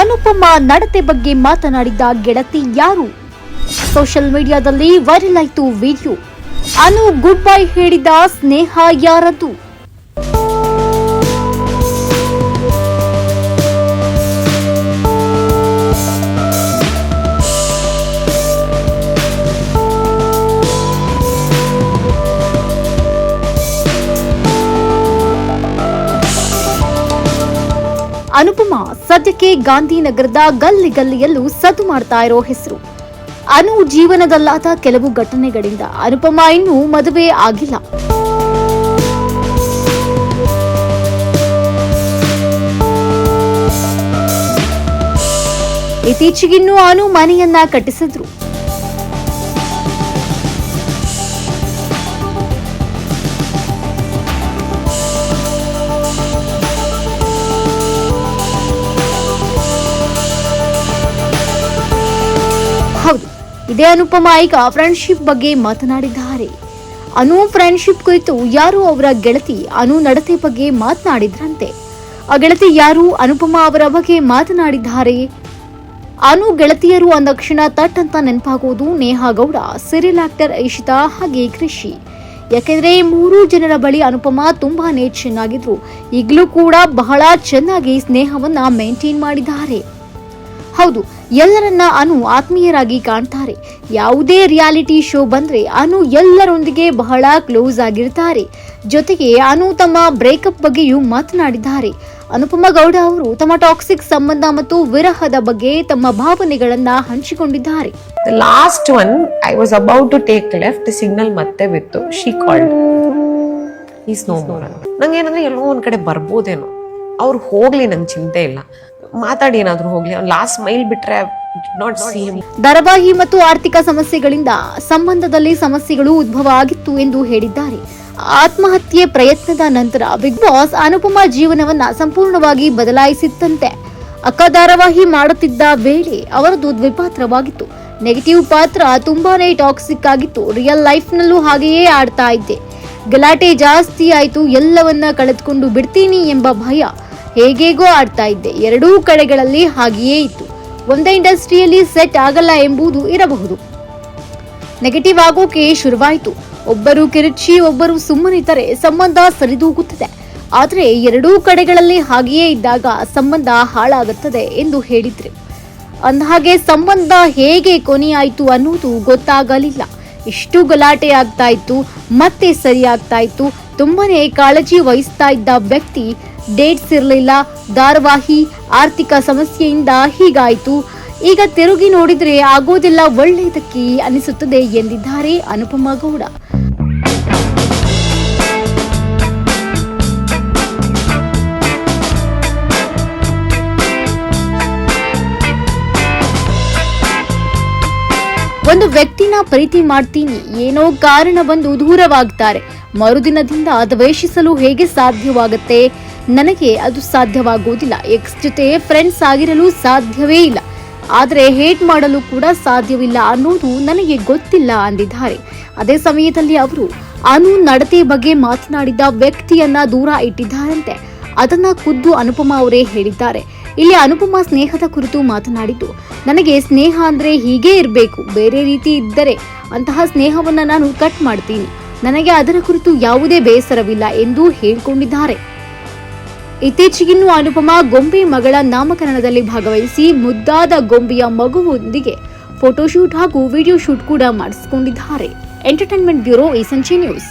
ಅನುಪಮ ನಡತೆ ಬಗ್ಗೆ ಮಾತನಾಡಿದ್ದ ಗೆಳತಿ ಯಾರು? ಸೋಷಿಯಲ್ ಮೀಡಿಯಾದಲ್ಲಿ ವೈರಲ್ ಆಯಿತು ವಿಡಿಯೋ. ಅನು ಗುಡ್ ಬೈ ಹೇಳಿದ ಸ್ನೇಹ ಯಾರದ್ದು ಅನುಪಮ ಸದ್ಯಕ್ಕೆ ಗಾಂಧಿನಗರದ ಗಲ್ಲಿ ಗಲ್ಲಿಯಲ್ಲೂ ಸದ್ದು ಮಾಡ್ತಾ ಇರೋ ಹೆಸರು. ಅನು ಜೀವನದಲ್ಲಾದ ಕೆಲವು ಘಟನೆಗಳಿಂದ ಅನುಪಮ ಇನ್ನೂ ಮದುವೆ ಆಗಿಲ್ಲ. ಇತ್ತೀಚೆಗಿನ್ನೂ ಅನು ಮನೆಯನ್ನ ಕಟ್ಟಿಸಿದ್ರು. ಹೌದು, ಇದೇ ಅನುಪಮ ಈಗ ಫ್ರೆಂಡ್ಶಿಪ್ ಬಗ್ಗೆ ಮಾತನಾಡಿದ್ದಾರೆ. ಅನು ಫ್ರೆಂಡ್ಶಿಪ್ ಕುರಿತು ಯಾರು ಅವರ ಗೆಳತಿ, ಅನು ನಡತೆ ಬಗ್ಗೆ ಮಾತನಾಡಿದ್ರಂತೆ. ಆ ಗೆಳತಿ ಯಾರು, ಅನುಪಮ ಅವರ ಬಗ್ಗೆ ಮಾತನಾಡಿದ್ದಾರೆ. ಅನು ಗೆಳತಿಯರು ಅಂದಕ್ಷಣ ತಟ್ ಅಂತ ನೆನಪಾಗುವುದು ನೇಹಾ ಗೌಡ ಸಿರಿಲ್ ಆಕ್ಟರ್ ಐಶಿತಾ ಹಾಗೆ ಕೃಷಿ. ಯಾಕೆಂದ್ರೆ ಮೂರು ಜನರ ಬಳಿ ಅನುಪಮ ತುಂಬಾನೇ ಚೆನ್ನಾಗಿದ್ರು. ಈಗಲೂ ಕೂಡ ಬಹಳ ಚೆನ್ನಾಗಿ ಸ್ನೇಹವನ್ನ ಮೇಂಟೈನ್ ಮಾಡಿದ್ದಾರೆ. ಹೌದು ಎಲ್ಲರನ್ನ ಅನು ಆತ್ಮೀಯರಾಗಿ ಕಾಣ್ತಾರೆ. ಯಾವುದೇ ರಿಯಾಲಿಟಿ ಶೋ ಬಂದ್ರೆ ಅನು ಎಲ್ಲರೊಂದಿಗೆ ಬಹಳ ಕ್ಲೋಸ್ ಆಗಿರ್ತಾರೆ. ಜೊತೆಗೆ ಅನು ತಮ್ಮ ಬ್ರೇಕಪ್ ಬಗ್ಗೆಯೂ ಮಾತನಾಡಿದ್ದಾರೆ. ಅನುಪಮ ಗೌಡ ಅವರು ತಮ್ಮ ಟಾಕ್ಸಿಕ್ ಸಂಬಂಧ ಮತ್ತು ವಿರಹದ ಬಗ್ಗೆ ತಮ್ಮ ಭಾವನೆಗಳನ್ನ ಹಂಚಿಕೊಂಡಿದ್ದಾರೆ. The last one I was about to take left signal ಮತ್ತೆ ಬಿತ್ತು. ಶಿ ಕಾಲ್ಡ್ ಈಸ್ ನೋ ನಂಗೆ ಏನಂದ್ರೆ ಎಲ್ಲೋ ಒಂದ್ ಕಡೆ ಬರ್ಬೋದೇನೋ. ಅವ್ರು ಹೋಗ್ಲಿ ನಂಗೆ ಚಿಂತೆ ಇಲ್ಲ. ಮಾತಾಡಿ ಏನಾದ್ರು ಹೋಗ್ಲಿ. ಲಾಸ್ಟ್ ಮೈಲ್ ಬಿಟ್ರೆ ಧಾರಾವಾಹಿ ಮತ್ತು ಆರ್ಥಿಕ ಸಮಸ್ಯೆಗಳಿಂದ ಸಂಬಂಧದಲ್ಲಿ ಸಮಸ್ಯೆಗಳು ಉದ್ಭವ ಆಗಿತ್ತು ಎಂದು ಹೇಳಿದ್ದಾರೆ. ಆತ್ಮಹತ್ಯೆ ಪ್ರಯತ್ನದ ನಂತರ ಬಿಗ್ ಬಾಸ್ ಅನುಪಮ ಜೀವನವನ್ನ ಸಂಪೂರ್ಣವಾಗಿ ಬದಲಾಯಿಸಿತ್ತಂತೆ. ಅಕ್ಕ ಧಾರಾವಾಹಿ ಮಾಡುತ್ತಿದ್ದ ವೇಳೆ ಅವರದು ದ್ವಿಪಾತ್ರವಾಗಿತ್ತು. ನೆಗೆಟಿವ್ ಪಾತ್ರ ತುಂಬಾನೇ ಟಾಕ್ಸಿಕ್ ಆಗಿತ್ತು. ರಿಯಲ್ ಲೈಫ್ನಲ್ಲೂ ಹಾಗೆಯೇ ಆಡ್ತಾ ಇದ್ದೆ. ಗಲಾಟೆ ಜಾಸ್ತಿ ಆಯ್ತು. ಎಲ್ಲವನ್ನ ಕಳೆದುಕೊಂಡು ಬಿಡ್ತೀನಿ ಎಂಬ ಭಯ ಹೇಗೇಗೋ ಆಡ್ತಾ ಇದ್ದೆ. ಎರಡೂ ಕಡೆಗಳಲ್ಲಿ ಹಾಗೆಯೇ ಇತ್ತು. ಒಂದೇ ಇಂಡಸ್ಟ್ರಿಯಲ್ಲಿ ಸೆಟ್ ಆಗಲ್ಲ ಎಂಬುದು ಇರಬಹುದು. ನೆಗೆಟಿವ್ ಆಗೋಕೆ ಶುರುವಾಯಿತು. ಒಬ್ಬರು ಕಿರುಚಿ, ಒಬ್ಬರು ಸುಮ್ಮನಿದ್ದರೆ ಸಂಬಂಧ ಸರಿದೂಗುತ್ತದೆ. ಆದರೆ ಎರಡೂ ಕಡೆಗಳಲ್ಲಿ ಹಾಗೆಯೇ ಇದ್ದಾಗ ಸಂಬಂಧ ಹಾಳಾಗುತ್ತದೆ ಎಂದು ಹೇಳಿದ್ರು. ಅಂದಹಾಗೆ ಸಂಬಂಧ ಹೇಗೆ ಕೊನೆಯಾಯಿತು ಅನ್ನೋದು ಗೊತ್ತಾಗಲಿಲ್ಲ. ಇಷ್ಟು ಗಲಾಟೆ ಆಗ್ತಾ ಇತ್ತು, ಮತ್ತೆ ಸರಿಯಾಗ್ತಾ ಇತ್ತು. ತುಂಬನೇ ಕಾಳಜಿ ವಹಿಸ್ತಾ ಇದ್ದ ವ್ಯಕ್ತಿ ಡೇಟ್ಸ್ ಇರಲಿಲ್ಲ. ಧಾರಾವಾಹಿ, ಆರ್ಥಿಕ ಸಮಸ್ಯೆಯಿಂದ ಹೀಗಾಯಿತು. ಈಗ ತಿರುಗಿ ನೋಡಿದ್ರೆ ಆಗೋದೆಲ್ಲ, ಒಳ್ಳೆಯದಕ್ಕೆ ಅನಿಸುತ್ತದೆ ಎಂದಿದ್ದಾರೆ ಅನುಪಮ ಗೌಡ. ಒಂದು ವ್ಯಕ್ತಿನ ಪ್ರೀತಿ ಮಾಡ್ತೀನಿ. ಏನೋ ಕಾರಣ ಬಂದು ದೂರವಾಗ್ತಾರೆ. ಮರುದಿನದಿಂದ ದ್ವೇಷಿಸಲು ಹೇಗೆ ಸಾಧ್ಯವಾಗುತ್ತೆ? ನನಗೆ ಅದು ಸಾಧ್ಯವಾಗುವುದಿಲ್ಲ. ಎಕ್ಸ್ ಜೊತೆ ಫ್ರೆಂಡ್ಸ್ ಆಗಿರಲು ಸಾಧ್ಯವೇ ಇಲ್ಲ. ಆದರೆ ಹೇಟ್ ಮಾಡಲು ಕೂಡ ಸಾಧ್ಯವಿಲ್ಲ ಅನ್ನೋದು ನನಗೆ ಗೊತ್ತಿಲ್ಲ ಅಂದಿದ್ದಾರೆ. ಅದೇ ಸಮಯದಲ್ಲಿ ಅವರು ಅನು ನಡತೆ ಬಗ್ಗೆ ಮಾತನಾಡಿದ ವ್ಯಕ್ತಿಯನ್ನ ದೂರ ಇಟ್ಟಿದ್ದಾರಂತೆ. ಅದನ್ನ ಖುದ್ದು ಅನುಪಮಾ ಅವರೇ ಹೇಳಿದ್ದಾರೆ. ಇಲ್ಲಿ ಅನುಪಮ ಸ್ನೇಹದ ಕುರಿತು ಮಾತನಾಡಿತು. ನನಗೆ ಸ್ನೇಹ ಅಂದ್ರೆ ಹೀಗೇ ಇರಬೇಕು, ಬೇರೆ ರೀತಿ ಇದ್ದರೆ ಅಂತಹ ಸ್ನೇಹವನ್ನ ನಾನು ಕಟ್ ಮಾಡ್ತೀನಿ. ನನಗೆ ಅದರ ಕುರಿತು ಯಾವುದೇ ಬೇಸರವಿಲ್ಲ ಎಂದು ಹೇಳಿಕೊಂಡಿದ್ದಾರೆ. ಇತ್ತೀಚೆಗಿನ್ನೂ ಅನುಪಮ ಗೊಂಬೆ ಮಗಳ ನಾಮಕರಣದಲ್ಲಿ ಭಾಗವಹಿಸಿ ಮುದ್ದಾದ ಗೊಂಬೆಯ ಮಗುವೊಂದಿಗೆ ಫೋಟೋಶೂಟ್ ಹಾಗೂ ವಿಡಿಯೋ ಶೂಟ್ ಕೂಡ ಮಾಡಿಸಿಕೊಂಡಿದ್ದಾರೆ. ಎಂಟರ್ಟೈನ್ಮೆಂಟ್ ಬ್ಯೂರೋ ಈ ಸಂಜೆ ನ್ಯೂಸ್